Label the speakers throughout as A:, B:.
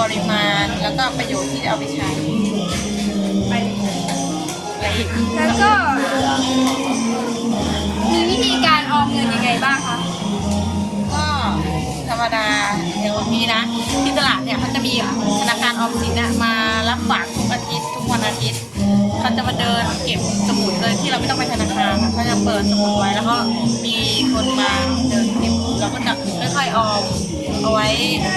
A: ปริมาณ แล้วก็ประโยชน์ที่จะเอาไปใช้อะไรอีก
B: แล้วก็ มีวิธีการออมเงินยังไงบ้างคะ
A: ก็ธรรมดาอย่างวันนี้นะ ที่ตลาดเนี่ยเขาจะมีธนาคารออมสินอะมารับฝากทุกอาทิตย์ทุกวันอาทิตย์เขาจะมาเดินเก็บสมุดเลยที่เราไม่ต้องไปธนาคารอะเขาจะเปิดสมุดไว้แล้วก็มีคนมาเดินเก็บเราก็จะค่อยๆออมเอาไว้ทุ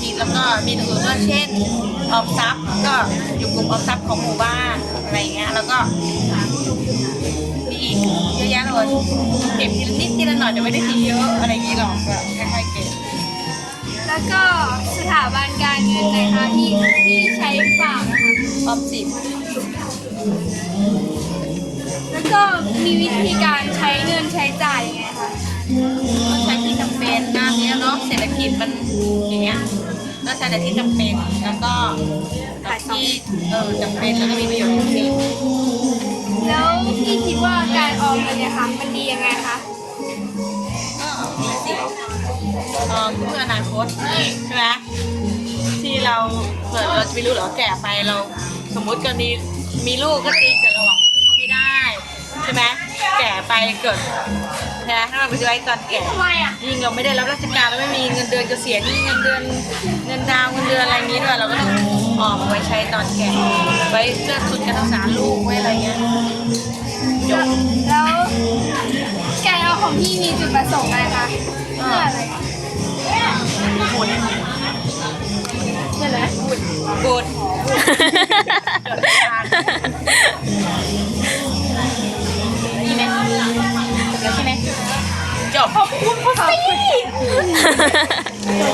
A: กอาทิตย์แล้วก็มีตัวอื่นก็เช่นออมทรัพย์ก็อยู่กลุ่มออมทรัพย์ของหมู่บ้านอะไรเงี้ยแล้วก็มีอีกเยอะแยะเลยเก็บทีละนิดทีละหน่อยจะไม่ได้ทีเยอะอะไรอย่างงี้หรอกก็ค่อยๆเก็บ
B: แล้วก็สถาบันการเงินนะคะที่ที่ใช้ฝากนะคะ
A: ออมสิน
B: แล้วก็มีวิธีการใช้เงินใช้จ่ายยังไงคะ
A: ก็ใช้ที่จำเป็นหน้าเนี้ยเนาะเศรษฐกิจมันอย่างเงี้ยก็ ใช้แต่ที่จำเป็นแล้วก็ที่เออจำเป็นแล้วก็มีประโยชน์จริง
B: แล้วพี่คิดว่าการออมเงินเนี่ยค่ะมันดียังไงคะ
A: ๆก็มีสิเออเพื่ออนาคตใช่ไหมที่เราเกิดเราจะไม่รู้เหรอแก่ไปเรา สมมุติกรณีมีลูกก็จริงแต่เราหวังพึ่งเขาไม่ได้ ใช่ไหมแก่ไปเกิด ใช่ไหมถ้าเราไปไว้ตอนแก่
B: ทำไมอะ
A: ยิ่งเราไม่ได้รับราชการแล้วไม่มีเงินเดือนเกษียณยิ่งเงินเดือนเงินดาวเงินเดือนอะไรอย่างนี้ด้วยเราก็ต้องออมไว้ใช้ตอนแก่ ไว้เพื่อทุนการศึกษาลูกไว้อะไรเงี้ยจบ
B: แล้วการเอาของพี่มีจุดประสงค์อะไรคะเพื่ออะไร
A: บุญ
B: เพื่ออะไร
A: บุญ ขอบคุณเขา
B: สิ